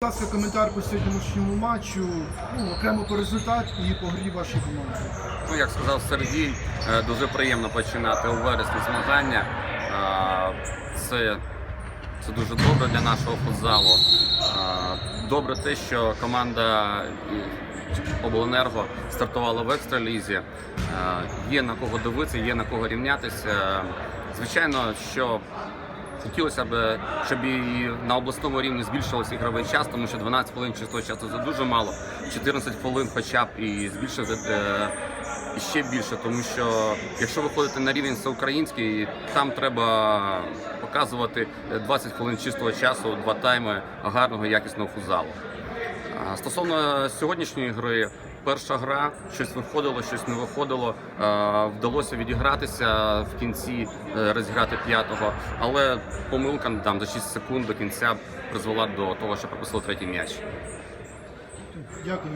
Будь ласка, коментар по сьогоднішньому матчу, ну, окремо по результат і по грі вашої команди. Ну, як сказав Сергій, е, дуже приємно починати у вересні змагання. Це, це дуже добре для нашого футзалу. Добре те, що команда Обленерго стартувала в екстралізі. Є на кого дивитися, є на кого рівнятися. Звичайно, що Хотілося б, щоб і на обласному рівні збільшився ігровий час, тому що 12 хвилин чистого часу це дуже мало. 14 хвилин хоча б і збільшити е, і ще більше, тому що якщо виходити на рівень всеукраїнський, там треба показувати 20 хвилин чистого часу, два тайми гарного якісного футзалу. Стосовно сьогоднішньої гри, перша гра, щось виходило, щось не виходило. Е, Вдалося відігратися в кінці, е, розіграти п'ятого, але помилка там за 6 секунд до кінця призвела до того, що пропустили третій м'яч. Дякую.